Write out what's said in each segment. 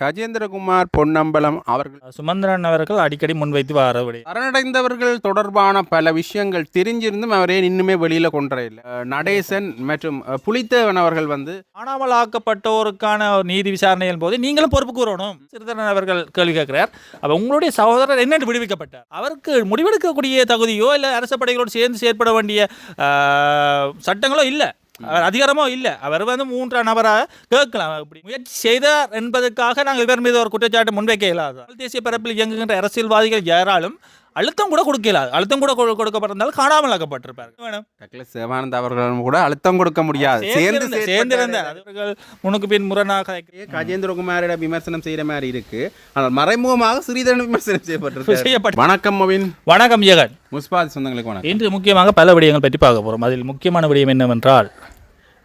கஜேந்திரகுமார் பொன்னம்பலம் அவர்கள் சுமந்திரன் அவர்கள் அடிக்கடி முன்வைத்து வர விடை சரணடைந்தவர்கள் தொடர்பான பல விஷயங்கள் தெரிஞ்சிருந்தும் அவரே இன்னுமே வெளியில கொண்டே இல்லை நடேசன் மற்றும் புலித்தேவன் அவர்கள் வந்து காணாமல் ஆக்கப்பட்டோருக்கான ஒரு நீதி விசாரணையின் போது நீங்களும் பொறுப்பு கூறணும். சிறிதரன் அவர்கள் கேள்வி கேட்கிறார். அப்ப உங்களுடைய சகோதரர் என்னென்று விடுவிக்கப்பட்டார்? அவருக்கு முடிவெடுக்கக்கூடிய தகுதியோ இல்லை அரச படைகளோடு சேர்ந்து செயற்பட வேண்டிய சட்டங்களோ இல்லை? அவர் அதிகாரமோ இல்லை. அவர் வந்து மூன்றாம் நபராக கேட்கலாம். இப்படி முயற்சி செய்தார் என்பதற்காக நாங்கள் இவர் மீது ஒரு குற்றச்சாட்டு முன்வைக்க இயலாது. தேசிய பரப்பில் இயங்குகின்ற அரசியல்வாதிகள் யாராலும் அழுத்தம் கூட கொடுக்க இயலாது அழுத்தம் கூட கொடு- கொடுக்கப்பட்டிருந்தாலும் காணாமல் ஆக்கப்பட்டிருப்பார் டக்ளஸ் சிவானந்த் அவர்களும் கூட அழுத்தம் கொடுக்க முடியாது. சேர்ந்து சேர்ந்து சேர்ந்திருந்த அவர்கள் முன்னுக்கு பின் முரணாக கஜேந்திரகுமாரிட விமர்சனம் செய்யற மாதிரி இருக்கு. ஆனால் மறைமுகமாக சிறிதரன் விமர்சனம் செய்யப்பட்டிருக்கு செய்யப்பட்ட வணக்கம் மவின். வணக்கம் ஜெகன். முஸ்பாத் சொந்தங்களுக்கு வணக்கம். இன்று முக்கியமாக பல விடயங்கள் பற்றி பார்க்க போகிறோம் அதில் முக்கியமான விடயம் என்னவென்றால்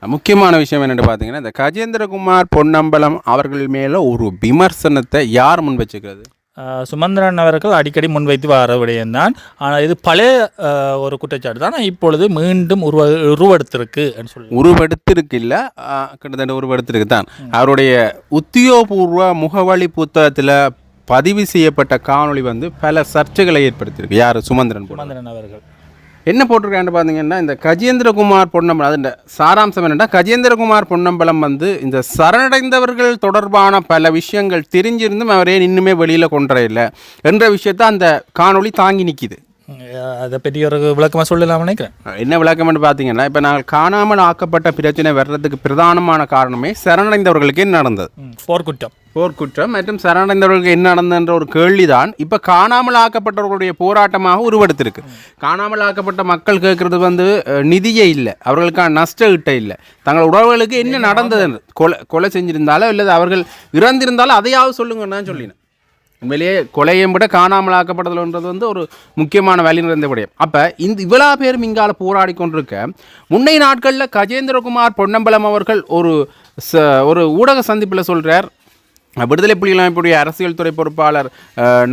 முக்கியமான விஷயம் என்னென்னு பார்த்தீங்கன்னா இந்த கஜேந்திரகுமார் பொன்னம்பலம் அவர்கள் மேல ஒரு விமர்சனத்தை யார் முன் வச்சுக்கிறது? சுமந்திரன் அவர்கள் அடிக்கடி முன்வைத்து வர விடயம்தான் ஆனால் இது பழைய ஒரு குற்றச்சாட்டு தான். இப்பொழுது மீண்டும் உருவ உருவெடுத்திருக்கு சொல்லி. உருவெடுத்திருக்கு இல்ல. கிட்டத்தட்ட உருவெடுத்திருக்கு தான். அவருடைய உத்தியோகபூர்வ முகவழி புத்தகத்துல பதிவு செய்யப்பட்ட காணொளி வந்து பல சர்ச்சைகளை ஏற்படுத்தியிருக்கு. யார்? சுமந்திரன் சுமந்திரன் அவர்கள். என்ன போட்டிருக்கான்னு பார்த்தீங்கன்னா இந்த கஜேந்திரகுமார் பொன்னம்பலம் அது இந்த சாராம்சம் என்னென்னா கஜேந்திரகுமார் பொன்னம்பலம் வந்து இந்த சரணடைந்தவர்கள் தொடர்பான பல விஷயங்கள் தெரிஞ்சிருந்தும் அவரே இன்னுமே வெளியில் கொண்டே இல்லை என்ற விஷயத்தை அந்த காணொளி தாங்கி நிற்கிது அதை பற்றி ஒரு விளக்கமாக சொல்லலாம் நினைக்கிறேன். என்ன விளக்கம்னு பார்த்தீங்கன்னா இப்போ நாங்கள் காணாமல் ஆக்கப்பட்ட பிரச்சனை வர்றதுக்கு பிரதானமான காரணமே சரணடைந்தவர்களுக்கு என்ன நடந்தது? போர்க்குற்றம். போர்க்குற்றம் மற்றும் சரணடைந்தவர்களுக்கு என்ன நடந்ததுன்ற ஒரு கேள்விதான் இப்போ காணாமல் ஆக்கப்பட்டவர்களுடைய போராட்டமாக உருவெடுத்திருக்கு. காணாமல் ஆக்கப்பட்ட மக்கள் கேட்கறது வந்து நிதியே இல்லை அவர்களுக்கான நஷ்ட ஈட்டை இல்லை. தங்கள் உறவுகளுக்கு என்ன நடந்தது கொலை கொலை செஞ்சிருந்தாலோ இல்லை அவர்கள் இறந்திருந்தாலும் அதையாவது சொல்லுங்கன்னு தான் சொல்லினேன். உண்மையிலேயே கொலையும் விட காணாமல் ஆக்கப்படுதல்ன்றது வந்து ஒரு முக்கியமான வேலை நிறைந்த விடயம். அப்போ இந்த இவ்வளோ பேரும் இங்கால போராடி கொண்டிருக்க முன்னைய நாட்களில் கஜேந்திரகுமார் பொன்னம்பலம் அவர்கள் ஒரு ச ஒரு ஊடக சந்திப்பில் சொல்கிறார் விடுதலை புலிகள் அமைப்புடைய அரசியல் துறை பொறுப்பாளர்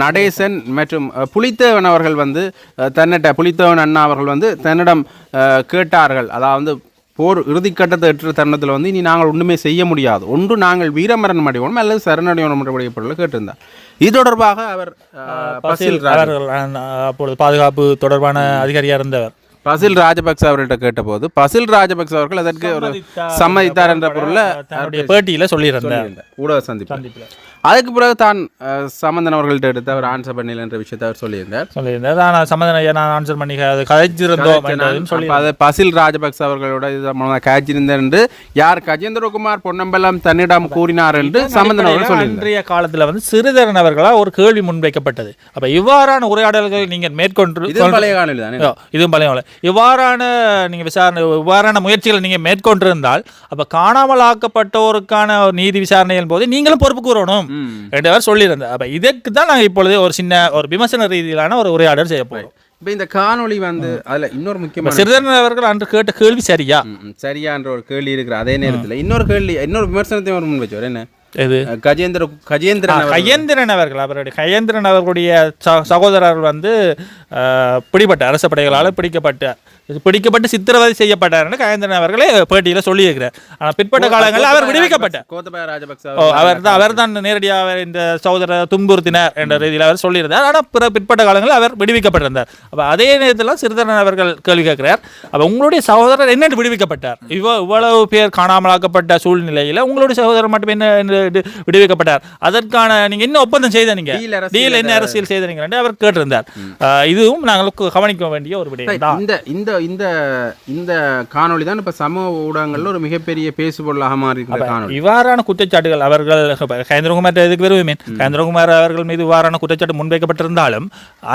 நடேசன் மற்றும் புலித்தேவன் அவர்கள் வந்து தன்னிட்ட புலித்தேவன் அண்ணா அவர்கள் வந்து தன்னிடம் கேட்டார்கள். அதாவது போர் இறுதிக்கட்டத்தை எற்ற தருணத்தில் வந்து இனி நாங்கள் ஒன்றுமே செய்ய முடியாது. ஒன்று நாங்கள் வீரமரணம் அடைவோம் அல்லது சரணடைவோம் என்ற பொருளை கேட்டிருந்தார். இது தொடர்பாக அவர் பசில் அவர்கள் அப்பொழுது பாதுகாப்பு தொடர்பான அதிகாரியாக இருந்தவர். பசில் ராஜபக்ச அவர்கள்ட்ட கேட்டபோது பசில் ராஜபக்ச அவர்கள் அதற்கு ஒரு சம்மதித்தார் என்ற பொருளை தன்னுடைய பேட்டியில் சொல்லியிருந்தார். ஊடக சந்திப்பு அதுக்கு பிறகு தான் அஹ், சம்பந்தன் அவர்கள்ட்ட எடுத்து அவர் ஆன்சர் பண்ணல என்ற விஷயத்தை அவர் சொல்லியிருந்தார். சொல்லியிருந்தார். நான் சம்மந்தம் ஐயா நான் ஆன்சர் பண்ணி அது கதைச்சிருந்தோம் சொல்லி அது பசில் ராஜபக்ச அவர்களோட இது சம்பந்தமாக காய்ச்சிருந்தார் என்று யார் கஜேந்திரகுமார் பொன்னம்பலம் தன்னிடம் கூறினார் என்று சம்பந்தன் அவர்கள் சொல்லியிருந்தார். அன்றைய காலத்தில் வந்து சிறிதரன் அவர்களா ஒரு கேள்வி முன்வைக்கப்பட்டது. அப்ப இவ்வாறான உரையாடல்கள் நீங்கள் மேற்கொண்டு இது பழைய காலையில் தானே? இதுவும் பழைய காலம். இவ்வாறான நீங்க விசாரணை இவ்வாறான முயற்சிகளை நீங்க மேற்கொண்டிருந்தால் அப்ப காணாமல் ஆக்கப்பட்டோருக்கான நீதி விசாரணையின் போது நீங்களும் பொறுப்பு கூறணும். ம். என்று அவர் சொல்லியிருந்தார் அப்ப இதற்கு தான் நாங்க இப்பொழுது ஒரு சின்ன ஒரு விமர்சன ரீதியிலான ஒரு உரையாடல் செய்ய போறோம். இப்போ இந்த காணொளி வந்து அதுல இன்னொரு முக்கியமான சிறிதரன் அவர்கள் அன்று கேட்ட கேள்வி சரியா? சரியான்ற ஒரு கேள்வி இருக்கிற அதே நேரத்தில் இன்னொரு கேள்வி இன்னொரு விமர்சனத்தையும் அவர் முன் வச்சவர். என்ன? கஜேந்திர கஜேந்திரன் கயேந்திரன் அவர்கள். அவருடைய கயேந்திரன் அவர்களுடைய சகோதரர் வந்து பிடிபட்ட அரச படைகளால் பிடிக்கப்பட்டார் இது பிடிக்கப்பட்டு சித்திரவதை செய்யப்பட்டார்னு கயேந்திரன் அவர்களே பேட்டியில் சொல்லியிருக்கிறார். ஆனால் பிற்பட்ட காலங்களில் அவர் விடுவிக்கப்பட்டார் கோத்தபாய ராஜபக்ச அவர் தான் அவர் தான் நேரடியாக இந்த சகோதரர் துன்புறுத்தினார் என்ற ரீதியில் அவர் சொல்லியிருந்தார். ஆனால் பிற பிற்பட்ட காலங்களில் அவர் விடுவிக்கப்பட்டிருந்தார். அப்போ அதே நேரத்தில் சிறிதரன் அவர்கள் கேள்வி கேட்கிறார். அப்போ உங்களுடைய சகோதரர் என்னென்று விடுவிக்கப்பட்டார்? இவ்வ இவ்வளவு பேர் காணாமலாக்கப்பட்ட சூழ்நிலையில் உங்களுடைய சகோதரர் மட்டும் என்ன விடுவிக்கப்பட்டார்? அதற்கான நீங்க என்ன ஒப்பந்தம் செய்த நீங்க? Deal அரசியல் டீல் என்ன அரசியல் செய்தீங்க என்று அவர் கேட்டிருந்தார். ஆஹ் இதுவும் நாங்கள் கவனிக்க வேண்டிய ஒரு விடயம் தான். இந்த இந்த இந்த இந்த காணொளி தான் இப்ப சமூக ஊடகங்கள்ல ஒரு மிகப்பெரிய பேசுபொருளாக மாறி காணொளி. இவ்வாறான குற்றச்சாட்டுகள் அவர்கள் கயந்திரகுமார் இதுக்கு வருவேன் கயந்திரகுமார் அவர்கள் மீது இவ்வாறான குற்றச்சாட்டு முன்வைக்கப்பட்டிருந்தாலும்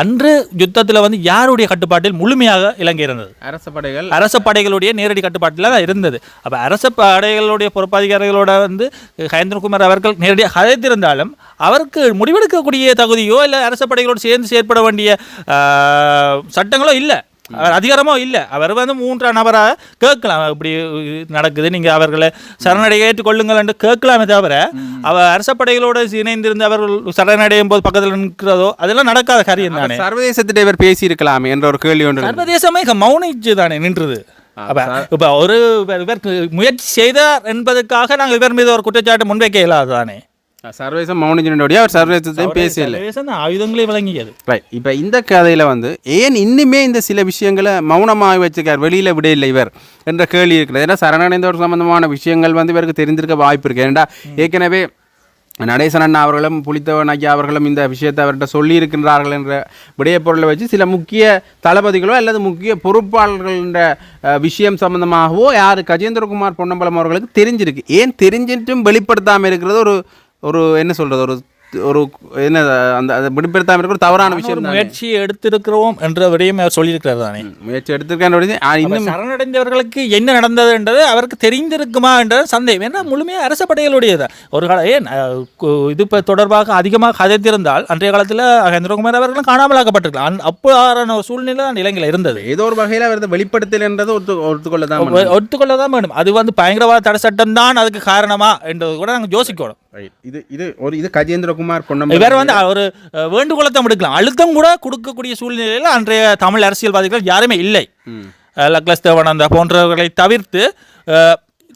அன்று யுத்தத்தில் வந்து யாருடைய கட்டுப்பாட்டில் முழுமையாக இலங்கை இருந்தது? அரச படைகள். அரச படைகளுடைய நேரடி கட்டுப்பாட்டில் தான் இருந்தது. அப்போ அரச படைகளுடைய பொறுப்பதிகாரிகளோட வந்து கயந்திரகுமார் அவர்கள் நேரடியாக கதைத்திருந்தாலும் அவருக்கு முடிவெடுக்கக்கூடிய தகுதியோ இல்லை அரச படைகளோடு சேர்ந்து செயற்பட வேண்டிய ஆஹ், சட்டங்களோ இல்லை. அவர் அதிகாரமோ இல்லை. அவர் வந்து மூன்றாம் நபராக கேட்கலாம். இப்படி நடக்குது. நீங்கள் அவர்களை சரணடைய ஏற்றுக்கொள்ளுங்கள் என்று கேட்கலாமே தவிர அவர் அரச படைகளோடு இணைந்திருந்து அவர்கள் சரணடையும் போது பக்கத்தில் நிற்கிறதோ அதெல்லாம் நடக்காத காரியம் தானே. சர்வதேசத்திட்ட இவர் பேசி இருக்கலாமே என்ற ஒரு கேள்வி ஒன்று. சர்வதேசமே மௌனிச்சு தானே நின்றது. இப்ப ஒரு இவர் முயற்சி செய்தார் என்பதற்காக நாங்கள் இவர் மீது ஒரு குற்றச்சாட்டு முன்வைக்க இயலாது தானே. சர்வேசம் மௌனிஜனுடைய அவர் சர்வேசத்தையும் பேசல ஆயுதங்களை வழங்கியது. ரைட் இப்போ இந்த கதையில் வந்து ஏன் இன்னுமே இந்த சில விஷயங்களை மௌனமாக வச்சிருக்கார்? வெளியில் விடையில்லை இவர் என்ற கேள்வி இருக்கிறது. ஏன்னா சரணடைந்தவர் சம்பந்தமான விஷயங்கள் வந்து இவருக்கு தெரிந்திருக்க வாய்ப்பு இருக்கு. ஏன்டா ஏற்கனவே நடேசன் அண்ணா அவர்களும் புலித்தவன் ஐயா அவர்களும் இந்த விஷயத்தை அவர்கிட்ட சொல்லியிருக்கின்றார்கள் என்ற விடயப்பொருளை வச்சு சில முக்கிய தளபதிகளோ அல்லது முக்கிய பொறுப்பாளர்கள் என்ற விஷயம் சம்பந்தமாகவோ யார் கஜேந்திரகுமார் பொன்னம்பலம் அவர்களுக்கு தெரிஞ்சிருக்கு. ஏன் தெரிஞ்சிட்டும் வெளிப்படுத்தாமல் இருக்கிறது ஒரு ஒரு என்ன சொல்கிறது ஒரு ஒரு என்ன அந்த அதை வெளிப்படுத்தாமல் இருக்கிற தவறான விஷயம் தானே. முயற்சியை எடுத்திருக்கிறோம் என்ற விடயம் அவர் சொல்லியிருக்கிறார் தானே. முயற்சி எடுத்திருக்கேன் இன்னும் சரணடைந்தவர்களுக்கு என்ன நடந்ததுன்றது அவருக்கு தெரிந்திருக்குமா என்ற சந்தேகம். ஏன்னா முழுமையாக அரச படைகளுடையது. ஒரு கால ஏன் இது இப்போ தொடர்பாக அதிகமாக கதைத்திருந்தால் அன்றைய காலத்தில் கஜேந்திரகுமார் அவர்களும் காணாமலாக்கப்பட்டிருக்கலாம். அந் அப்பாறான ஒரு சூழ்நிலை அந்த இலங்கையில் இருந்தது. ஏதோ ஒரு வகையில் அவர் வெளிப்படுத்தலைன்றதை ஒத்து ஒத்துக்கொள்ள தான் ஒத்துக்கொள்ள தான் வேணும். அது வந்து பயங்கரவாத தடை சட்டம் தான் அதுக்கு காரணமா என்றது கூட நாங்கள் யோசிக்கணும். இது இது ஒரு இது கஜேந்திரகுமார் பொன்னம்பலம் இவர் வந்து ஒரு அஹ், வேண்டுகோளை தான் விடுக்கலாம். அழுத்தம் கூட கொடுக்கக்கூடிய சூழ்நிலையில் அன்றைய தமிழ் அரசியல்வாதிகள் யாருமே இல்லை. லக்லஸ் தேவானந்தா போன்றவர்களை தவிர்த்து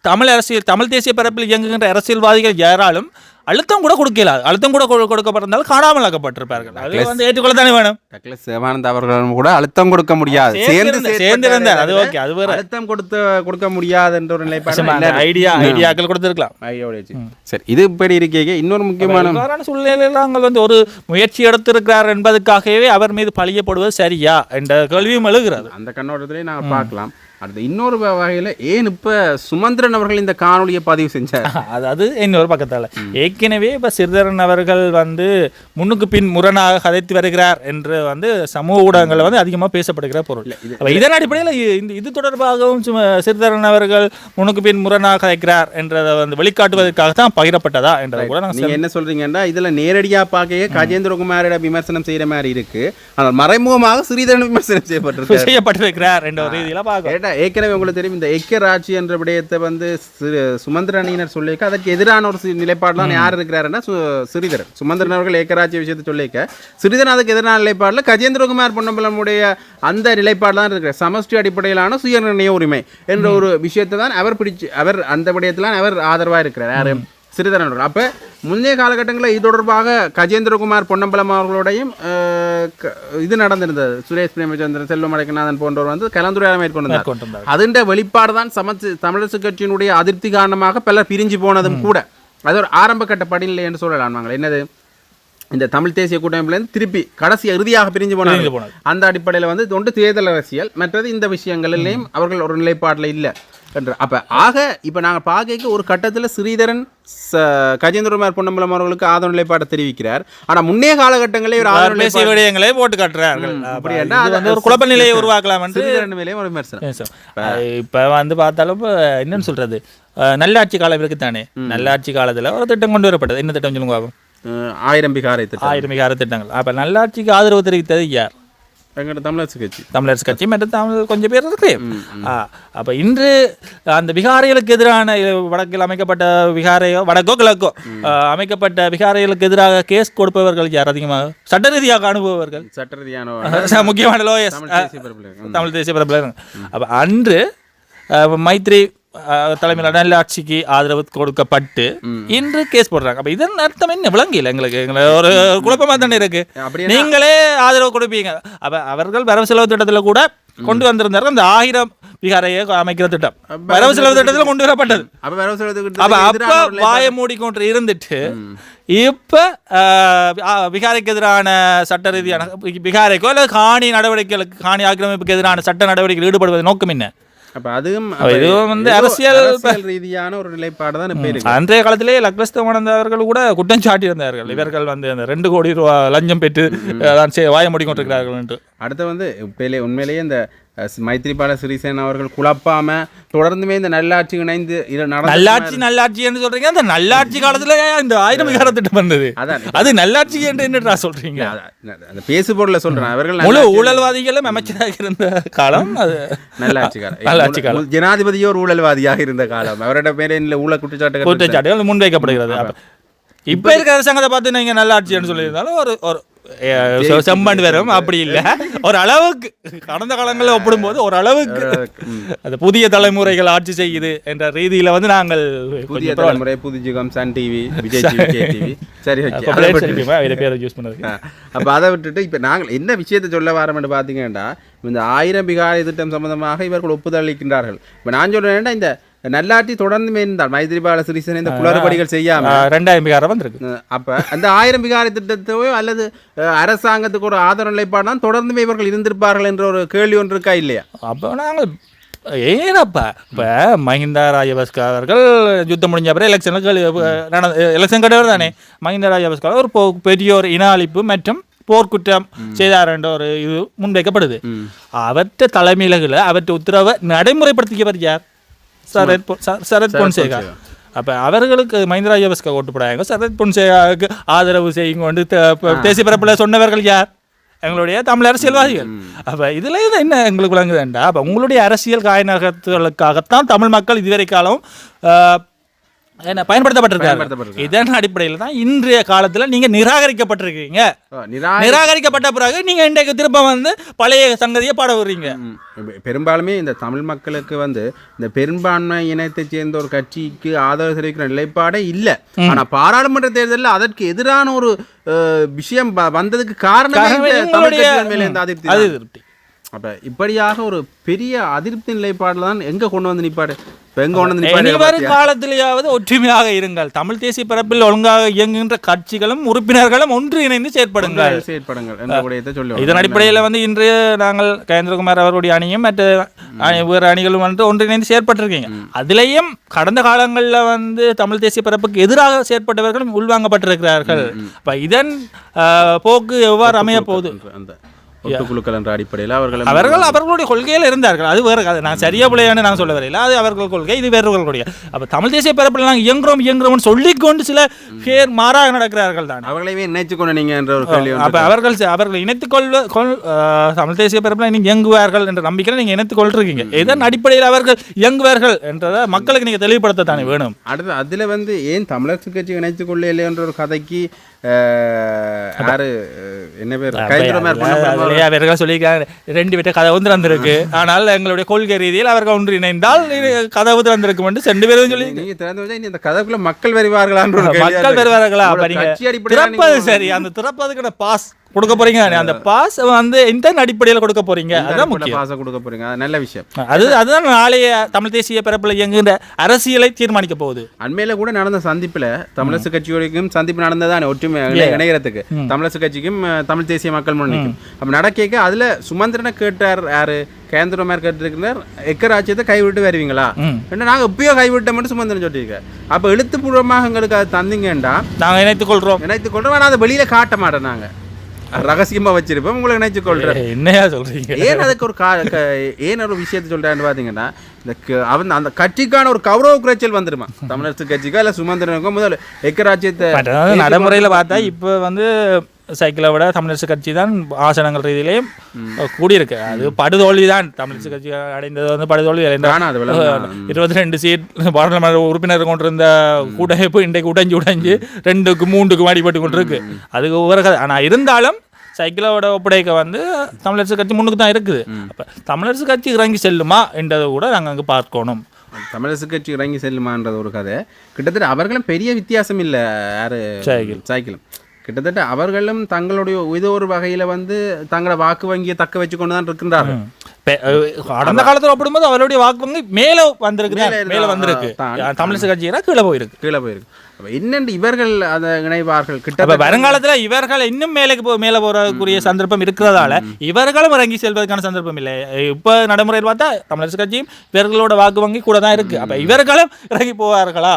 தமிழ் அரசியல் தமிழ் தேசிய பரப்பில் இயங்குகின்ற அரசியல்வாதிகள் யாராலும் அழுத்தம் கூட கொடுக்கல. அழுத்தம் கூட கொடு- கொடுக்கப்பட்டிருந்தாலும் காணாமல் ஆக்கப்பட்டிருப்பார்கள் அது வந்து ஏற்றுக்கொள்ள தானே வேணும். டக்ளஸ் சிவானந்த் அவர்களும் கூட அழுத்தம் கொடுக்க முடியாது. சேர்ந்து சேர்ந்து இருந்தார் அது ஓகே அது வேற. அழுத்தம் கொடுத்து கொடுக்க முடியாது என்ற ஒரு நிலைப்பாடு ஐடியா ஐடியாக்கள் கொடுத்துருக்கலாம். வச்சு. சரி இது இப்படி இருக்கீங்க. இன்னொரு முக்கியமான சூழ்நிலையில் நாங்கள் வந்து ஒரு முயற்சி எடுத்திருக்கிறார் என்பதற்காகவே அவர் மீது பழியப்படுவது சரியா என்ற கேள்வியும் எழுகிறது. அந்த கண்ணோட்டத்திலே நாங்கள் பார்க்கலாம். அடுத்து இன்னொரு வகையில ஏன் இப்ப சுமந்திரன் அவர்கள் இந்த காணொளியை பதிவு செஞ்சார்? அதாவது இன்னொரு பக்கத்தால். ஏற்கனவே இப்போ சிறிதரன் அவர்கள் வந்து முன்னுக்கு பின் முரணாக கதைத்து வருகிறார் என்று வந்து சமூக ஊடகங்களில் வந்து அதிகமாக பேசப்படுகிற பொருள். இதன் அடிப்படையில் இந்த இது தொடர்பாகவும் சிறிதரன் அவர்கள் முன்னுக்கு பின் முரணாக கதைக்கிறார் என்றதை வந்து வெளிக்காட்டுவதற்காக தான் பகிரப்பட்டதா என்றதை கூட நாங்கள் நீங்க என்ன சொல்றீங்கன்னா இதுல நேரடியா பார்க்க கஜேந்திரகுமாரிட விமர்சனம் செய்யற மாதிரி இருக்கு. ஆனால் மறைமுகமாக சிறிதரன் விமர்சனம் செய்யப்பட்டிருக்கு செய்யப்பட்டிருக்கிறார் என்ற ஒரு ரீதியில் பார்க்க கேட்டா ஏற்கனவே உங்களுக்கு தெரியும் இந்த ஐக்கியராட்சி என்ற விடயத்தை வந்து சிறு சுமந்திர அணியினர் சொல்லியிருக்க அதற்கு எதிரான ஒரு நிலைப்பாடுலாம் யார் இருக்கிறாருன்னா சிறிதரன். சுமந்திரன் அவர்கள் ஏக்கராட்சி விஷயத்தை சொல்லியிருக்க. சிறிதரன் அதுக்கு எதிரான நிலைப்பாடில் கஜேந்திரகுமார் பொன்னம்பலமுடைய அந்த நிலைப்பாடு தான் இருக்கிற சமஷ்டி அடிப்படையிலான சுயநிர்ணய உரிமை என்ற ஒரு விஷயத்தை தான் அவர் பிடிச்சு அவர் அந்த விடயத்தில் அவர் ஆதரவாக இருக்கிறார். யாரு? சிறுதரன் அவர்கள் அப்போ முந்தைய காலகட்டங்களில் இது தொடர்பாக கஜேந்திரகுமார் பொன்னம்பலம் அவர்களோடையும் இது நடந்திருந்தது. சுரேஷ் பிரேமச்சந்திரன் செல்வம் அடைக்கநாதன் போன்றவர் வந்து கலந்துரையாடல் மேற்கொண்டிருந்தார். அதுண்ட வெளிப்பாடு தான் சமச்சு தமிழரசு கட்சியினுடைய அதிருப்தி காரணமாக பலர் பிரிஞ்சு போனதும் கூட. அது ஒரு ஆரம்ப கட்ட படிநிலை என்று சொல்லலாம் நாங்கள். என்னது? இந்த தமிழ் தேசிய கூட்டமைப்புலேருந்து திருப்பி கடைசி இறுதியாக பிரிஞ்சு போனாங்க அந்த அடிப்படையில் வந்து ஒன்று தேர்தல் அரசியல். மற்றது இந்த விஷயங்கள்லையும் அவர்கள் ஒரு நிலைப்பாட்டில் இல்லை. என்று அப்போ ஆக இப்போ நாங்கள் பார்க்க ஒரு கட்டத்தில் ஸ்ரீதரன் ச கஜேந்திரகுமார் பொன்னம்பலம் அவர்களுக்கு ஆதரவு நிலைப்பாட்டை தெரிவிக்கிறார். ஆனால் முன்னைய காலகட்டங்களில் ஒரு ஆதரவு பேசிய விடயங்களை போட்டு காட்டுறார்கள். அப்படி இது என்றால் வந்து அது ஒரு குழப்ப நிலையை உருவாக்கலாம் ஸ்ரீதரன் மேலேயும் ஒரு விமர்சனம். இப்ப வந்து பார்த்தாலும் இப்ப என்னன்னு சொல்றது நல்லாட்சி காலம் இருக்குத்தானே? நல்லாட்சி காலத்துல ஒரு திட்டம் கொண்டு வரப்பட்டது. என்ன திட்டம் சொல்லுங்க ஆயிரம் பிகாரை திட்டம். ஆயிரம் ஆறு திட்டங்கள். அப்ப நல்லாட்சிக்கு ஆதரவு தெரிவித்தது யார்? எங்களோட தமிழரசு கட்சி. தமிழரசு கட்சி மற்றும் தமிழ் கொஞ்சம் பேர் இருக்கு. அப்ப இன்று அந்த விகாரிகளுக்கு எதிரான வடக்கில் அமைக்கப்பட்ட விகாரையோ வடக்கோ கிழக்கோ அமைக்கப்பட்ட விகாரைகளுக்கு எதிராக கேஸ் கொடுப்பவர்கள் யார் அதிகமாக? சட்ட ரீதியாக அனுபவர்கள். சட்ட ரீதியான முக்கியமான லோயஸ் தமிழ் தேசிய பரப்புல அப்போ அன்று மைத்ரி தலைமையிலான நல்லாட்சிக்கு ஆதரவு கொடுக்கப்பட்டு இன்று கேஸ் போடுறாங்க. அப்போ இதன் அர்த்தம் என்ன? விளங்கல எங்களுக்கு ஒரு குழப்பமா தானே இருக்கு? நீங்களே ஆதரவு கொடுப்பீங்க. அப்ப அவர்கள் வரவு செலவு திட்டத்துல கூட கொண்டு வந்திருந்தார்கள். அந்த ஆயிரம் விகாரையை அமைக்கிற திட்டம். வரவு செலவு திட்டத்துல கொண்டு வரப்பட்டது. அப்ப அப்ப வாயை மூடிக்கொண்டு இருந்துட்டு இப்ப விகாரைக்கு எதிரான சட்ட ரீதியான விகாரைக்கோ அல்லது காணி நடவடிக்கைகளுக்கு காணி ஆக்கிரமிப்புக்கு எதிரான சட்ட நடவடிக்கையில் ஈடுபடுவது நோக்கம் என்ன? அப்ப அதுவும் இதுவும் வந்து அரசியல் ரீதியான ஒரு நிலைப்பாடு தான் இப்ப அன்றைய காலத்திலே லக்லஸ்தமானந்த அவர்கள் கூட குற்றம் சாட்டியிருந்தார்கள். இவர்கள் வந்து அந்த ரெண்டு கோடி ரூபா லஞ்சம் பெற்று வாய மூடிக்கொண்டிருக்கிறார்கள் என்று. அடுத்து வந்து உண்மையிலே உண்மையிலேயே இந்த மைத்ரிபால சிறிசேன அவர்கள் குழப்பாம தொடர்ந்துமே இந்த நல்லாட்சி இணைந்து நல்லாட்சி நல்லாட்சி என்று சொல்றீங்க? அந்த நல்லாட்சி காலத்துல இந்த ஆயிரம் விகார திட்டம் வந்தது? அது நல்லாட்சி என்று என்னடா சொல்றீங்க? அந்த பேசு பொருளை சொல்றேன். அவர்கள் முழு நல்லாட்சி- ஊழல்வாதிகளும் அமைச்சராக இருந்த காலம் அது. நல்லாட்சி காலம். மு- ஜனாதிபதியோ ஒரு ஊழல்வாதியாக இருந்த காலம். அவரோட பேரே இல்ல ஊழல் குற்றச்சாட்டுகள் இருக்கு. குற்றச்சாட்டுகள் முன்வைக்கப்படுகிறது இப்ப இருக்கிற அரசாங்கத்தை பார்த்து நீங்க நல்லாட்சின்னு சொல்லியிருந்தாலும் ஒரு ஒரு செம்மண் வரும் அப்படி இல்லை. ஒரு அளவுக்கு கடந்த காலங்களில் ஒப்பிடும்போது ஒரு அளவுக்கு அந்த புதிய தலைமுறைகள் ஆட்சி செய்யுது என்ற ரீதியில வந்து நாங்கள் Puthiya Thalaimurai Puthuyugam Sun TV Vijay TV சரி பேரை யூஸ் பண்ணது அப்போ அதை விட்டுட்டு இப்போ நாங்கள் என்ன விஷயத்தை சொல்ல வரோம்னு பார்த்தீங்கன்னா இந்த ஆயிரம் பிகாரி திட்டம் சம்பந்தமாக இவர்கள் ஒப்புதல் அளிக்கின்றார்கள். இப்போ நான் சொல்றேன்னா இந்த நல்லாட்சி தொடர்ந்து மேற்ந்தால் மைத்திரிபால சிறிசேன இந்த குளறுபடிகள் செய்யாம ரெண்டாயிரம் பிகாரம் வந்திருக்கு. அப்ப அந்த ஆயிரம் பிகாரி திட்டத்தையோ அல்லது அரசாங்கத்துக்கு ஒரு ஆதரவு நிலைப்பாடு தான் தொடர்ந்துமே இவர்கள் இருந்திருப்பார்கள் என்ற ஒரு கேள்வி ஒன்று இருக்கா இல்லையா? அப்போ நாங்கள் ஏனப்பா இப்போ மஹிந்தா ராஜபக்ச அவர்கள் யுத்தம் முடிஞ்ச அப்புறம் எலெக்ஷனுக்கு நடந்த எலெக்ஷன் கிடையாது தானே? மஹிந்தா அவர் போ பெரிய ஒரு இன அழிப்பு மற்றும் போர்க்குற்றம் செய்தார் என்ற ஒரு இது முன்வைக்கப்படுது. அவற்ற தலைமையில அவற்றை உத்தரவை நடைமுறைப்படுத்திக்கவர் யார்? சரத் பொ- ச- சரத் பொன்சேகா. அப்போ அவர்களுக்கு மஹிந்த ராஜபக்ச ஓட்டு போடாங்க. சரத் பொன்சேகாவுக்கு ஆதரவு செய்யுங்க கொண்டு தேசிய பரப்பில் சொன்னவர்கள் யார்? எங்களுடைய தமிழ் அரசியல்வாதிகள். அப்போ இதில் இது என்ன எங்களுக்கு விளங்குதுண்டா? அப்போ உங்களுடைய அரசியல் காயநகத்துகளுக்காகத்தான் தமிழ் மக்கள் இதுவரை காலம் பயன்படுத்தப்பட்டிருக்காங்க. இதன் அடிப்படையில் தான் இன்றைய காலத்தில் நீங்கள் நிராகரிக்கப்பட்டிருக்கீங்க. நிராகரிக்கப்பட்ட பிறகு நீங்கள் இன்றைக்கு திரும்ப வந்து பழைய சங்கதியை பாட விடுறீங்க பெரும்பாலுமே இந்த தமிழ் மக்களுக்கு வந்து இந்த பெரும்பான்மை இனத்தைச் சேர்ந்த ஒரு கட்சிக்கு ஆதரவு தெரிவிக்கிற நிலைப்பாடே இல்லை. ஆனா பாராளுமன்ற தேர்தலில் அதற்கு எதிரான ஒரு விஷயம் வந்ததுக்கு காரணமே தமிழ் அதிருப்தி அது தான். திருப்தி. அப்ப இப்படியாக ஒரு பெரிய அதிருப்தி நிலைப்பாடுல தான் எங்க கொண்டு வந்து நிப்பாடு? இப்ப எங்க கொண்டு வந்து வரும் காலத்திலேயாவது ஒற்றுமையாக இருங்கள். தமிழ் தேசிய பரப்பில் ஒழுங்காக இயங்குகின்ற கட்சிகளும் உறுப்பினர்களும் ஒன்று இணைந்து செயற்படுங்கள். செயற்படுங்கள் என்ற விடயத்தை சொல்லி இதன் அடிப்படையில் வந்து இன்று நாங்கள் கயேந்திரகுமார் அவருடைய அணியும் மற்ற அணி- வேறு அணிகளும் வந்து ஒன்றிணைந்து செயற்பட்டிருக்கீங்க. அதுலேயும் கடந்த காலங்களில் வந்து தமிழ் தேசிய பரப்புக்கு எதிராக செயற்பட்டவர்களும் உள்வாங்கப்பட்டிருக்கிறார்கள். அப்ப இதன் போக்கு எவ்வாறு அமைய போகுது? அந்த ஒட்டுக்குழுக்கள் என்ற அடிப்படையில் அவர்கள் அவர்கள் அவர்களுடைய கொள்கையில் இருந்தார்கள். அது வேறு கதை. நான் சரியா பிள்ளையான்னு நான் சொல்ல வரையில அது அவர்கள் கொள்கை இது வேறுகளுடைய அப்போ தமிழ் தேசிய பரப்பில் நாங்கள் இயங்குறோம் இயங்குறோம்னு சொல்லிக்கொண்டு சில பேர் மாறாக நடக்கிறார்கள் தான். அவர்களைவே நினைச்சு கொண்டு நீங்க என்ற ஒரு கேள்வி அப்ப அவர்கள் அவர்கள் இணைத்துக் கொள்வ கொள் தமிழ் தேசிய பரப்பில் நீங்க இயங்குவார்கள் என்ற நம்பிக்கையில் நீங்க இணைத்துக் கொள்றீங்க. இதன் அடிப்படையில் அவர்கள் இயங்குவார்கள் என்றதை மக்களுக்கு நீங்க தெளிவுபடுத்த தானே வேணும். அடுத்து அதுல வந்து ஏன் தமிழரசு கட்சி இணைத்துக் கொள்ள என்ற ஒரு கதைக்கு யாரு என்ன பேர்? கைதுரமார் சொல்லியிருக்காங்க. ரெண்டு பேர்ட்ட கதை வந்து வந்திருக்கு ஆனால் எங்களுடைய கொள்கை ரீதியில் அவர்கள் ஒன்று இணைந்தால் இது கதை வந்து வந்திருக்கும் என்று ரெண்டு பேரும் சொல்லி நீங்க திறந்து வச்சா இனி இந்த கதைக்குள்ள மக்கள் கேள்வியா மக்கள் இருக்கு. பெறுவார்களா அப்ப உங்களோட நீங்க கட்சி அடிப்படையில திறப்பது சரி. அந்த திறப்பதுக்கான பாஸ் கொடுக்க போறீங்க? அந்த பாஸ் வந்து இந்த அடிப்படையில் கொடுக்க போறீங்க. அடிப்படையில முக்கியம். பாச கொடுக்க போறீங்க. நல்ல விஷயம். அது அதுதான் நாளைய தமிழ் தேசிய பரப்பில் இயங்குகின்ற அரசியலை தீர்மானிக்க போகுது. அண்மையில கூட நடந்த சந்திப்புல தமிழரசு கட்சியோடையும் சந்திப்பு நடந்ததானே ஒற்றுமை இணை- இணையறதுக்கு தமிழரசு கட்சிக்கும் தமிழ் தேசிய மக்கள் முன்னணிக்கும் அப்ப நடக்க அதுல சுமந்திரனை கேட்டார் யாரு? கேந்திரமார் கேட்டிருக்கிறார். எக்கராட்சியத்தை கைவிட்டு வருவீங்களா. என்ன நாங்க எப்பயோ கைவிட்டோம்னு சுமந்திரன் சொல்லியிருக்காரு. அப்ப எழுத்துப்பூர்வமாக எங்களுக்கு அது தந்தீங்கண்டா நாங்கள் இணைத்துக் கொள்றோம். நினைத்து கொள்றோம். ஆனா அதை வெளியில காட்ட மாட்டோம் நாங்க. ரகசியமா வச்சிருப்போம் உங்களை நினைச்சு கொள்றேன். என்னையா சொல்றீங்க? ஏன் அதுக்கு ஒரு கா ஏன் ஒரு விஷயத்தை சொல்றான்னு பாத்தீங்கன்னா இந்த அவன் அந்த கட்சிக்கான ஒரு கௌரவ குறைச்சல் வந்துருமா? தமிழரசு கட்சிக்கோ இல்ல சுமந்திரனுக்கோ முதல்ல எக்கராட்சியத்தை நடைமுறையில் பார்த்தா இப்போ வந்து சைக்கிளை விட தமிழரசு கட்சி தான் ஆசனங்கள் ரீதியிலேயும் கூடியிருக்கு. அது படுதோல்வி தான். தமிழரசு கட்சி அடைந்தது வந்து படுதோல்வி? இருபத்தி ரெண்டு சீட் பாராளுமன்ற உறுப்பினர் கொண்டிருந்த கூட்டமைப்பு இன்றைக்கு உடைஞ்சு உடைஞ்சு ரெண்டுக்கு மூன்றுக்கு அடிபட்டு கொண்டிருக்கு. அதுக்கு ஒரு கதை. ஆனால் இருந்தாலும் சைக்கிளோட ஒப்படைக்க வந்து தமிழரசு கட்சி முன்னுக்கு தான் இருக்குது. அப்போ தமிழரசு கட்சி இறங்கி செல்லுமா என்றதை கூட நாங்கள் அங்கே பார்க்கணும். தமிழரசு கட்சி இறங்கி செல்லுமான்றது ஒரு கதை. கிட்டத்தட்ட அவர்களும் பெரிய வித்தியாசம் இல்லை. யாரு? சைக்கிள். சைக்கிளும் கிட்டத்தட்ட அவர்களும் தங்களுடைய இது ஒரு வகையில வந்து தங்களோட வாக்கு வங்கியை தக்க வச்சு கொண்டு தான் இருக்கின்றார்கள் கடந்த காலத்தில் ஒப்பிடும்போது அவருடைய வாக்கு வங்கி மேலே வந்திருக்கு மேலே வந்திருக்கு. தமிழிசை கட்சினா கீழே போயிருக்கு. கீழே போயிருக்கு. என்னென்று இவர்கள் அதை இணைவார்கள் கிட்டத்தட்ட வருங்காலத்துல இவர்கள் இன்னும் மேலே போ மேலே போறதுக்குரிய சந்தர்ப்பம் இருக்கிறதால இவர்களும் இறங்கி செல்வதற்கான சந்தர்ப்பம் இல்லை. இப்ப நடைமுறையில் பார்த்தா தமிழரசு கட்சியும் இவர்களோட வாக்கு வங்கி கூட தான் இருக்கு. அப்ப இவர்களும் இறங்கி போவார்களா?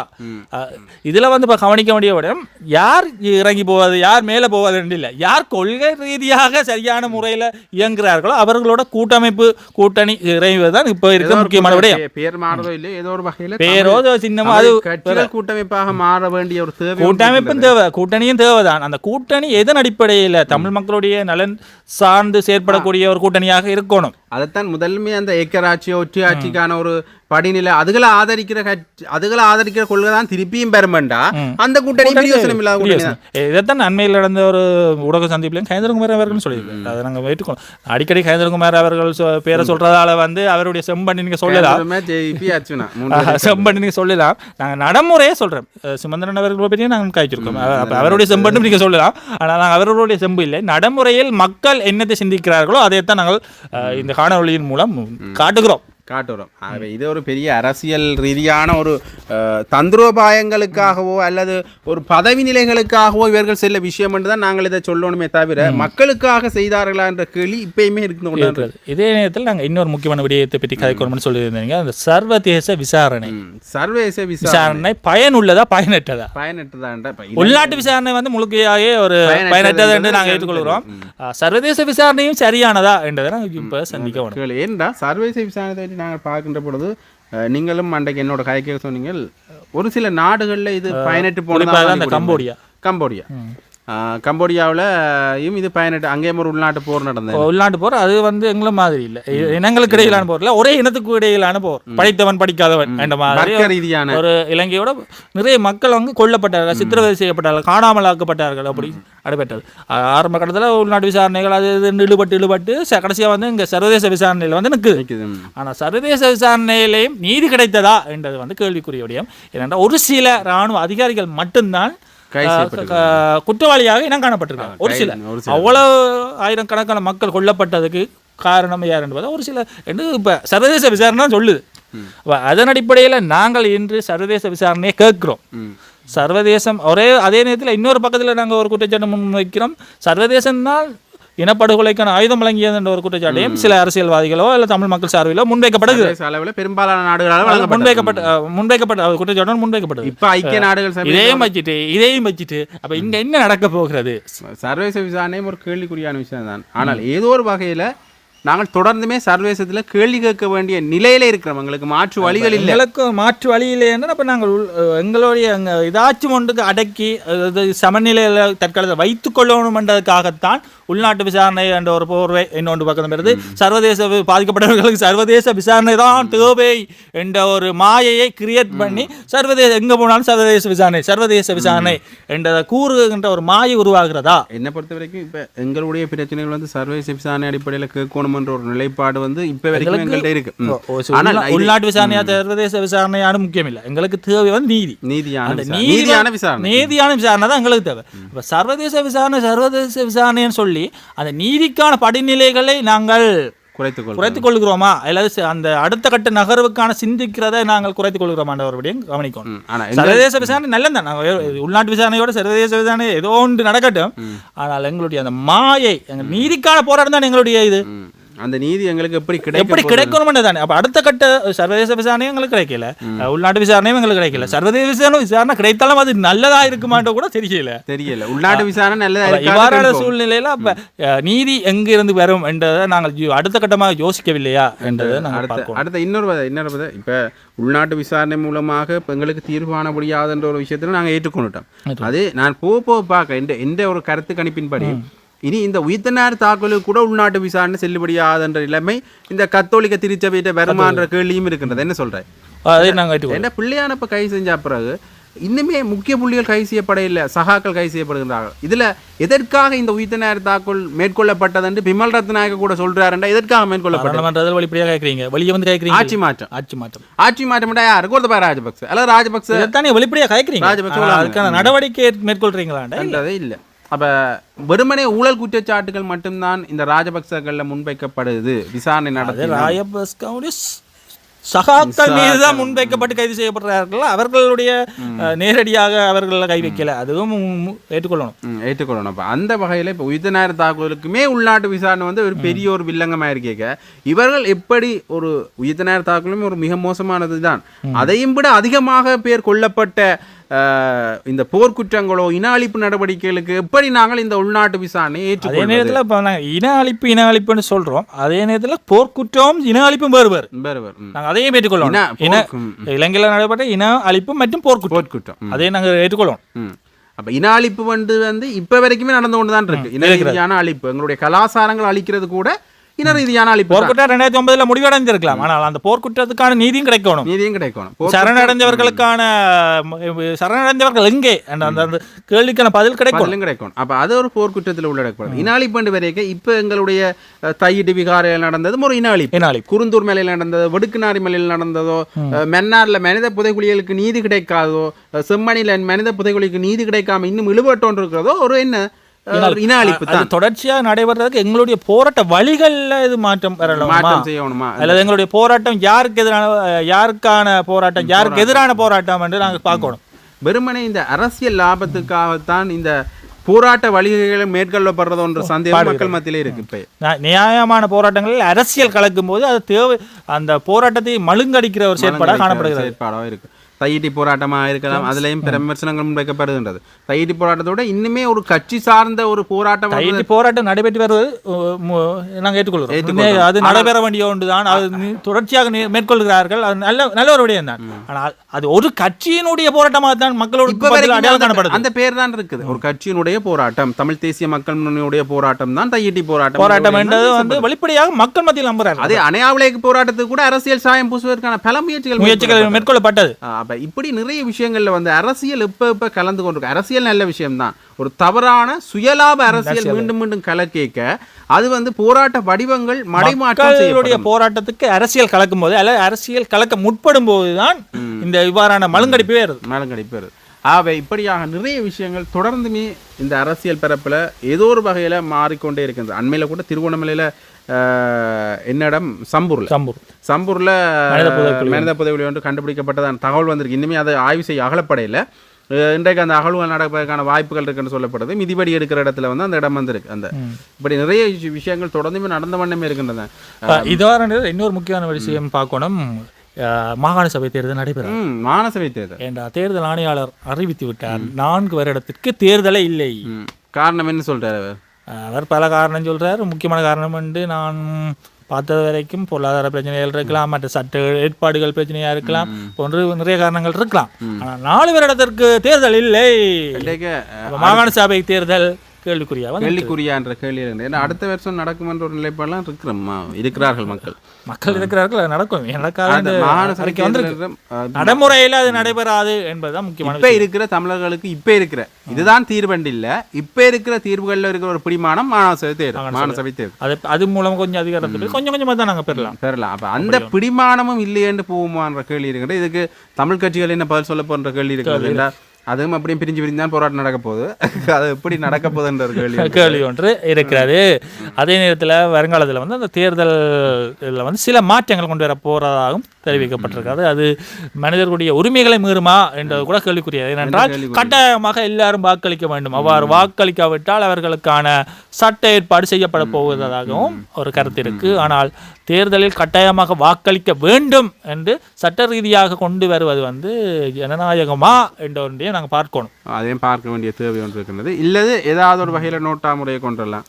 இதுல வந்து இப்ப கவனிக்க வேண்டிய விடம் யார் இறங்கி போவது யார் மேலே போவது இல்லை. யார் கொள்கை ரீதியாக சரியான முறையில இயங்குகிறார்களோ அவர்களோட கூட்டமைப்பு கூட்டணி இறைவது தான் இப்போ இருக்க முக்கியமான விடயம். பேர் மாறதோ இல்லையோ ஏதோ ஒரு வகையில பேரோ சின்னமோ அது கட்சிகள் கூட்டமைப்பாக மாற வேண்டிய ஒரு தேவை கூட்டமைப்பும். தேவை கூட்டணியும் தேவைதான். அந்த கூட்டணி எதன் அடிப்படையில் தமிழ் மக்களுடைய நலன் சார்ந்து செயற்படக்கூடிய ஒரு கூட்டணியாக இருக்கணும். அதைத்தான் முதல்மே அந்த ஏக்கராட்சி ஒற்றி ஆட்சிக்கான ஒரு படிநிலை அதுகளை ஆதரிக்கிற கட்சி அதுகளை ஆதரிக்கிற கொள்கை தான் திருப்பியும் பெறமண்டா அந்த கூட்டணி பிரயோசனம் இல்லாத கூட்டணி தான். இதைத்தான் அண்மையில் நடந்த ஒரு ஊடக சந்திப்பிலையும் கயந்திரகுமார் அவர்கள் சொல்லியிருக்காரு அதை நாங்கள் ஏற்றுக்கொள்ளோம் அடிக்கடி கயந்திரகுமார் அவர்கள் பேரை சொல்றதால வந்து அவருடைய செம்பண்ணி நீங்க சொல்லலாம் செம்பண்ணி நீங்க சொல்லலாம் நாங்க நடைமுறையே சொல்றோம் அஹ் சுமந்திரன் அவர்களை பற்றி நாங்கள் காய்ச்சிருக்கோம் அவருடைய செம்பண்ணும் நீங்க சொல்லலாம் ஆனால் நாங்கள் அவர்களுடைய செம்பு இல்லை நடைமுறையில் மக்கள் என்னத்தை சிந்திக்கிறார்களோ அதைத்தான் நாங்கள் இந்த காணொளியின் மூலம் காட்டுகிறோம் காட்டுறோம். ஆகவே இது ஒரு பெரிய அரசியல் ரீதியான ஒரு தந்திரோபாயங்களுக்காகவோ அல்லது ஒரு பதவி நிலைகளுக்காகவோ இவர்கள் செல்ல விஷயம் என்று தான் நாங்கள் இதை சொல்லணுமே தவிர மக்களுக்காக செய்தார்களா என்ற கேள்வி இப்பயுமே இருந்து இதே நேரத்தில் நாங்கள் இன்னொரு முக்கியமான விடயத்தை பற்றி கதைக்கணும்னு சொல்லியிருந்தீங்க. அந்த சர்வதேச விசாரணை. சர்வதேச விசாரணை. பயனுள்ளதா பயனற்றதா? பயனற்றதான்ற இப்ப உள்நாட்டு விசாரணை வந்து முழுக்கையாகவே ஒரு பயனற்றது பயனற்றது என்று நாங்கள் ஏற்றுக்கொள்கிறோம். சர்வதேச விசாரணையும் சரியானதா என்றதை இப்போ சந்திக்க வேணும். ஏன்டா? சர்வதேச விசாரணை நாங்கள் பார்க்கின்ற பொழுது நீங்களும் அன்றைக்கு என்னோட கதைக்க சொன்னீங்க ஒரு சில நாடுகளில் இது குறிப்பாக போனதாக அந்த கம்போடியா. கம்போடியா. கம்போடியாவில் இது பயனற்று அங்கேயும் ஒரு உள்நாட்டு போர் நடந்தது. உள்நாட்டு போர்? அது வந்து எங்களை மாதிரி இல்லை. இனங்களுக்கு இடையிலான போர் இல்லை. ஒரே இனத்துக்கு இடையிலான போர். படித்தவன் படிக்காதவன் என்ற மாதிரி. ரீதியான. ஒரு இலங்கையோட நிறைய மக்கள் வந்து கொல்லப்பட்டார்கள். சித்திரவதை செய்யப்பட்டார்கள். காணாமல் ஆக்கப்பட்டார்கள் அப்படி நடைபெற்றது ஆரம்ப கட்டத்தில் உள்நாட்டு விசாரணைகள் அது இதுன்னு இழுபட்டு இழுபட்டு ச- கடைசியா வந்து இங்க சர்வதேச விசாரணையில் வந்து நிற்குது நிக்குது. ம். ஆனா சர்வதேச விசாரணையிலையும் நீதி கிடைத்ததா என்றது வந்து கேள்விக்குரிய விடயம். ஏனென்றால் ஒரு சில ராணுவ அதிகாரிகள் மட்டும்தான் குற்றவாளியாக இனம் காணப்பட்டிருக்காங்க. ஒரு சில. அவ்வளவு ஆயிரக்கணக்கான மக்கள் கொல்லப்பட்டதுக்கு காரணம் யார் என்பதை ஒரு சில என்று இப்போ சர்வதேச விசாரணை சொல்லுது. அதன் அடிப்படையில் நாங்கள் இன்று சர்வதேச விசாரணையை கேட்கிறோம். சர்வதேசம் ஒரே அதே நேரத்தில் இன்னொரு பக்கத்தில் நாங்கள் ஒரு குற்றச்சாட்டு முன்வைக்கிறோம் சர்வதேசம்தான் இனப்படுகொலைக்கான ஆயுதம் வழங்கியது என்ற ஒரு குற்றச்சாட்டையும் சில அரசியல்வாதிகளோ அல்ல தமிழ் மக்கள் சார்பிலோ முன்வைக்கப்படுகிறது பெரும்பாலான நாடுகளால். முன்வைக்கப்பட்ட முன்வைக்கப்பட்ட அஹ், குற்றச்சாட்டு முன்வைக்கப்பட்டது. இப்ப ஐக்கிய நாடுகள் இதையும் வச்சுட்டு இதையும் வச்சுட்டு அப்ப இங்க என்ன நடக்க போகிறது? சர்வதேச விசாரணையும் ஒரு கேள்விக்குறியான விஷயம் தான் ஆனால் ஏதோ ஒரு வகையில நாங்கள் தொடர்ந்துமே சர்வதேசத்துல கேள்வி கேட்க வேண்டிய நிலையில இருக்கிறோம். எங்களுக்கு மாற்று வழிகள் இல்லை. எங்களுக்கு மாற்று வழி இல்லைன்னா அப்ப நாங்கள் எங்களுடைய இதாச்சும் ஒன்றுக்கு அடக்கி சமநிலையில தற்காலத்தில் வைத்துக் கொள்ளணும் என்றதுக்காகத்தான் உள்நாட்டு விசாரணை என்ற ஒரு போர்வை இன்னொன்று பக்கம் வருது. சர்வதேச பாதிக்கப்பட்டவர்களுக்கு சர்வதேச விசாரணை தான் தேவை என்ற ஒரு மாயையை கிரியேட் பண்ணி சர்வதேச எங்க போனாலும் சர்வதேச விசாரணை சர்வதேச விசாரணை என்ற கூறுகின்ற ஒரு மாயை உருவாகிறதா? என்னை பொறுத்த வரைக்கும் இப்ப எங்களுடைய பிரச்சனைகள் வந்து சர்வதேச விசாரணை அடிப்படையில கேட்கணும்ன்ற ஒரு நிலைப்பாடு வந்து இப்ப வரைக்கும் எங்கள்கிட்ட இருக்கு. ஆனால் உள்நா- உள்நாட்டு விசாரணையா சர்வதேச விசாரணையான முக்கியம் இல்லை எங்களுக்கு தேவை வந்து நீதி. நீதியான நீதியான தான்- விசாரணை. நீதியான விசாரணை தான் எங்களுக்கு தேவை. இப்போ சர்வதேச விசாரணை சர்வதேச விசாரணைன்னு சொல்லி அந்த நீதிக்கான படிநிலைகளை நாங்கள் கொள்ளும் குறைத்துக் கொள்கிறோமா? அல்லது அந்த அடுத்த கட்ட நகர்வுக்கான சிந்திக்கிறதை நாங்கள் குறைத்துக் கொள்கிறோமான்றவருடையும் கவனிக்கணும். ம். ஆனா எங்க- சர்வதேச விசாரணை நல்லது தான். நாங்கள் வே- உள்நாட்டு விசாரணையோட சர்வதேச விசாரணை ஏதோ ஒன்று நடக்கட்டும். ஆனால் எங்களுடைய அந்த மாயை எங்கள் நீதிக்கான போராட்டம் தான் எங்களுடைய இது. அந்த நீதி எங்களுக்கு எப்படி கிடைக்கும் எப்படி கிடைக்கணும்னு தானே அப்ப அடுத்த கட்ட சர்வதேச விசாரணையும் எங்களுக்கு கிடைக்கல. உள்நாட்டு விசாரணையும் எங்களுக்கு கிடைக்கல. சர்வதேச விசாரணை விசாரணை கிடைத்தாலும் அது நல்லதா இருக்குமான்ற கூட தெரியல. தெரியல. உள்நாட்டு விசாரணை நல்லதா இவ்வாறான. சூழ்நிலையில அப்ப நீதி எங்கிருந்து வரும் என்றதை நாங்கள் அடுத்த கட்டமாக யோசிக்கவில்லையா என்றதை நாங்கள் அடுத்த அடுத்த இன்னொரு இன்னொரு இப்ப உள்நாட்டு விசாரணை மூலமாக இப்ப எங்களுக்கு தீர்வு காண முடியாதுன்ற ஒரு விஷயத்துல நாங்க ஏற்றுக்கொண்டுட்டோம். அது நான் போக போக பார்க்க இந்த எந்த ஒரு கருத்து கணிப்பின்படி இனி இந்த உயிர்த்தனார் தாக்குதலுக்கு கூட உள்நாட்டு விசாரணை செல்லுபடியாதுன்ற நிலைமை இந்த கத்தோலிக்க திருச்சபையிட்ட வருமான்ற கேள்வியும் இருக்கின்றது என்ன ஏற்றுக்கொள்வோம் என்ன பிள்ளையானப்ப கைது செஞ்ச பிறகு இன்னுமே முக்கிய புள்ளிகள் கைது செய்யப்பட இல்லை சகாக்கள் கைது செய்யப்படுகின்றார்கள். இதுல எதற்காக இந்த உயிர்த்தனார் தாக்குதல் மேற்கொள்ளப்பட்டது என்று பிமல் ரத்நாயக்க கூட சொல்றாருண்டா எதற்காக மேற்கொள்ளப்பட்டது? பாராளுமன்றத்தில் வெளிப்படையா கேட்குறீங்க வெளியே வந்து கேட்குறீங்க ஆட்சி மாற்றம். ஆட்சி மாற்றம். ஆட்சி மாற்றம்டா யாரு? கோத்தபாய ராஜபக்ச. அல்லது ராஜபக்ச. இதைத்தானே வெளிப்படையா கேட்குறீங்க ராஜபக்ச அதுக்கான நடவடிக்கை மேற்கொள்றீங்களாண்டா? என்றதே இல்லை. அப்ப வெறுமனே ஊழல் குற்றச்சாட்டுகள் மட்டும்தான் இந்த ராஜபக்சகள்ல முன்வைக்கப்படுது. விசாரணை ராயபஸ்காவுடைய ஸ்- சகாக்கள் மீது தான் முன்வைக்கப்பட்டு கைது செய்யப்படுறார்கள் அவர்களுடைய நேரடியாக அவர்களை கை வைக்கல. அதுவும் ஏற்றுக்கொள்ளணும். ஏற்றுக்கொள்ளணும். அப்போ அந்த வகையில் இப்போ உயிர் நேர தாக்குதலுக்குமே உள்நாட்டு விசாரணை வந்து ஒரு பெரிய ஒரு வில்லங்கமாக இருக்கேக்க இவர்கள் எப்படி ஒரு உயிர் நேர தாக்குதலுமே ஒரு மிக மோசமானது தான் அதையும் விட அதிகமாக பேர் கொல்லப்பட்ட இந்த போர்க்குற்றங்களோ இன அழிப்பு நடவடிக்கைகளுக்கு எப்படி நாங்கள் இந்த உள்நாட்டு விசாரணையை அதே ஏற்றுக்கொள்வது? நேரத்தில் இப்போ நாங்கள் இன அழிப்பு இன அழிப்புன்னு சொல்றோம். அதே நேரத்தில் போர்க்குற்றம் இன அழிப்பும் வேறு வேறு வேறு வேறு ம். நாங்கள் அதையும் ஏற்றுக்கொள்ளணும். இன இலங்கையில் நடைபெற்ற இன அழிப்பு மற்றும் போர்க்குற்றம். போர்க்குற்றம். அதையும் நாங்கள் ஏற்றுக்கொள்ளணும். ம். அப்போ இன அழிப்பு வந்து வந்து இப்போ வரைக்குமே நடந்து கொண்டு தான் இருக்கு இன ரீதியான அழிப்பு. எங்களுடைய கலாச்சாரங்கள் அழிக்கிறது கூட இன ரீதியான. போர்க்குற்றம் ரெண்டாயிரத்தி ஒன்பதுல முடிவடைஞ்சிருக்கலாம் ஆனால் அந்த போர்க்குற்றத்துக்கான நீதியும் கிடைக்கணும். நீதியும் கிடைக்கணும். ம- சரணடைந்தவர்கள் எங்கே? அந்த கேள்விக்கான பதில் கிடைக்கும். கிடைக்கும். அப்ப அது ஒரு போர்க்குற்றத்தில் உள்ளடக்கப்படுது இனாளிப்பண்டு வரைக்கும் இப்ப எங்களுடைய தையிட்டு விகாரையில் நடந்தது ஒரு இனாளிப்பு என்னாலி குருந்தூர் மலையில் நடந்ததோ வெடுக்குநாரி மலையில் நடந்ததோ மன்னார்ல மனித புதைகுழிகளுக்கு நீதி கிடைக்காதோ அஹ், செம்மணில மனித புதைகுழிக்கு நீதி கிடைக்காம இன்னும் இழுபட்டோன்று இருக்கிறதோ ஒரு என்ன? இன அழிப்பு அது தான். தொடர்ச்சியா நடைபெறதுக்கு எங்களுடைய போராட்ட வழிகள்ல இது மாற்றம் வரலாமா. மாற்றம் செய்யணுமா? அல்லது எங்களுடைய போராட்டம் யாருக்கு எதிரான யாருக்கான போராட்டம் யாருக்கு எதிரான போராட்டம் என்று நாங்கள் பார்க்கணும். வெறுமனே இந்த அரசியல் லாபத்துக்காகத்தான் இந்த போராட்ட வழிகளை மேற்கொள்ளப்படுறது என்ற சந்தேகம் மக்கள் மத்தியிலே இருக்கு இப்ப. நியாயமான போராட்டங்களில் அரசியல் கலக்கும் போது அது தேவை அந்த போராட்டத்தை மழுங்கடிக்கிற ஒரு செயற்பாடாக காணப்படுகிறது. செயற்பாடாக இருக்கு. தையிட்டி போராட்டமா இருக்கலாம் அதுலயும் பிற விமர்சனங்கள் முன்வைக்கப்படுகின்றது தையிட்டி போராட்டத்தோட இன்னுமே ஒரு கட்சி சார்ந்த ஒரு போராட்டம் கைதி போராட்டம் நடைபெற்று வருவது நாங்கள் ஏற்றுக்கொள்கிறோம் அது நடைபெற வேண்டிய ஒன்றுதான் அது தொடர்ச்சியாக மேற்கொள்கிறார்கள் அது நல்ல நல்ல ஒரு விடயம் தான் ஆனால் அது ஒரு கட்சியினுடைய போராட்டமாக தான் மக்களோட அடையாளம் அந்த- காணப்படுது அந்த பேர் தான் இருக்குது ஒரு கட்சியினுடைய போராட்டம் தமிழ் தேசிய மக்கள் முன்னணியுடைய போராட்டம் தான் தையிட்டி போராட்டம் போராட்டம் என்றது வந்து வெளிப்படையாக மக்கள் மத்தியில் நம்புறார்கள் அதே அணையாவிலேக்கு போராட்டத்துக்கு கூட அரசியல் சாயம் பூசுவதற்கான பல முயற்சிகள் முயற்சிகள் மேற்கொள்ளப்பட்டது அப்ப இப்படி நிறைய விஷயங்கள்ல வந்து அரசியல் இப்ப இப்ப கலந்து கொண்டிருக்கு. அரசியல் நல்ல விஷயம்தான். ஒரு தவறான சுயலாப அரசியல் மீண்டும் மீண்டும் கலக்கேக்க அது வந்து போராட்ட வடிவங்கள் மடைமாற்றம் போராட்டத்துக்கு அரசியல் கலக்கும் போது அல்லது அரசியல் கலக்க முற்படும் போதுதான் இந்த இவ்வாறான மழுங்கடிப்பு வருது மேலங்கடிப்பேர் ஆகவே இப்படியாக நிறைய விஷயங்கள் தொடர்ந்துமே இந்த அரசியல் பரப்புல ஏதோ ஒரு வகையில மாறிக்கொண்டே இருக்கின்றது. அண்மையில கூட திருவண்ணாமலையில என்னிடம் சம்பூர்ல. சம்பூர். சம்பூர்ல மனித புதைகுழி ஒன்று கண்டுபிடிக்கப்பட்டதான தகவல் வந்திருக்கு. இன்னுமே அதை ஆய்வு செய்ய அகலப்படையில். இன்றைக்கு அந்த அகழ்வுகள் நடப்பதற்கான வாய்ப்புகள் இருக்குன்னு சொல்லப்படுது. மிதிபடி எடுக்கிற இடத்துல வந்து அந்த இடம் வந்திருக்கு. அந்த இப்படி நிறைய விஷ- விஷயங்கள் தொடர்ந்துமே நடந்த வண்ணமே இருக்கின்றன. இதான இன்னொரு முக்கியமான விஷயம் பார்க்கணும். மாகாண சபை தேர்தல் நடைபெறும் ம், மானசபை தேர்தல். ஏண்டா தேர்தல் ஆணையாளர் அறிவித்து விட்டார். நான்கு வருடத்திற்கு தேர்தலே இல்லை. காரணம் என்ன சொல்றாரு அவர்? அவர் பல காரணம் சொல்றார். முக்கியமான காரணம் வந்து நான் பார்த்தது வரைக்கும் பொருளாதார பிரச்சனைகள் இருக்கலாம் மற்ற சட்ட ஏற்பாடுகள் பிரச்சனையா இருக்கலாம் போன்று நிறைய காரணங்கள் இருக்கலாம். ஆனால் நாலு வருடத்திற்கு தேர்தல் இல்லை. மாகாண சபை தேர்தல் கேள்விக்குறியா? கேள்விக்குறியா என்ற கேள்வி ஏன்னா அடுத்த வருஷம் நடக்கும் என்ற ஒரு நிலைப்பாடெல்லாம் இருக்கிறோமா. இருக்கிறார்கள் மக்கள். மக்கள் இருக்கிறார்கள் அது நடக்கும். எனக்காக நடைமுறையில் அது நடைபெறாது என்பதுதான் முக்கியமான இப்ப இருக்கிற தமிழர்களுக்கு இப்ப இருக்கிற இதுதான் தீர்வண்டு இல்ல. இப்ப இருக்கிற தீர்வுகள்ல இருக்கிற ஒரு பிடிமானம் மானசபை தேர்வு மானசபை தேர்வு அது அது மூலம் கொஞ்சம் அதிகாரத்தில் கொஞ்சம் கொஞ்சமாக தான் நாங்கள் பெறலாம். பெறலாம். அப்ப அந்த பிடிமானமும் இல்லையேன்னு போகுமான்ற கேள்வி இருக்கிறது இதுக்கு தமிழ் கட்சிகள் என்ன பதில் சொல்ல போன்ற கேள்வி இருக்கிறது அதுவும் அப்படியும் பிரிஞ்சு பிரிஞ்சு தான் போராட்டம் நடக்க போகுது. அது எப்படி நடக்க போகுதுன்ற கேள்வி கேள்வி ஒன்று இருக்கிறது. அதே நேரத்தில் வருங்காலத்தில் வந்து அந்த தேர்தல் இதில் வந்து சில மாற்றங்கள் கொண்டு வர போகிறதாகவும் தெரிவிக்கப்பட்டிருக்காது. அது மனிதர்களுடைய உரிமைகளை மீறுமா என்றது கூட கேள்விக்குரியது ஏனென்றால். கட்டாயமாக எல்லாரும் வாக்களிக்க வேண்டும். அவ்வாறு வாக்களிக்காவிட்டால் அவர்களுக்கான சட்ட ஏற்பாடு செய்யப்பட போவதாகவும் ஒரு கருத்து இருக்கு. ஆனால் தேர்தலில் கட்டாயமாக வாக்களிக்க வேண்டும் என்று சட்ட ரீதியாக கொண்டு வருவது வந்து ஜனநாயகமா என்ற ஒன்றையும் நாங்கள் பார்க்கணும். அதையும் பார்க்க வேண்டிய தேவை ஒன்று இருக்கின்றது இல்லது ஏதாவது ஒரு வகையில நோட்டா முறையை கொண்டு வரலாம்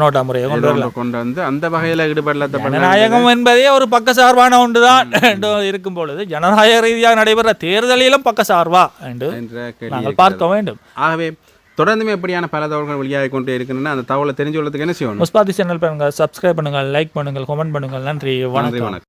நோட்டா முறையை கொண்டு வரலாம் ஒன்று கொண்டு வந்து அந்த வகையில ஈடுபடல ஜனநாயகம் என்பதே ஒரு பக்கசார்பான ஒன்றுதான். என்று இருக்கும் பொழுது ஜனநாயக ரீதியாக நடைபெற தேர்தலிலும் பக்கசார்பா என்று என்ற நாங்கள். பார்க்க வேண்டும். ஆகவே தொடர்ந்துமே எப்படியான பல தகவல்கள் வெளியாகி கொண்டே இருக்கின்றன அந்த தகவலை தெரிஞ்சு கொள்றதுக்கு என்ன செய்யணும்? முஸ்பாதி சேனல் பண்ணுங்கள் சப்ஸ்கிரைப் பண்ணுங்கள் லைக் பண்ணுங்கள் கமெண்ட் பண்ணுங்கள். நன்றி வணக்கம்.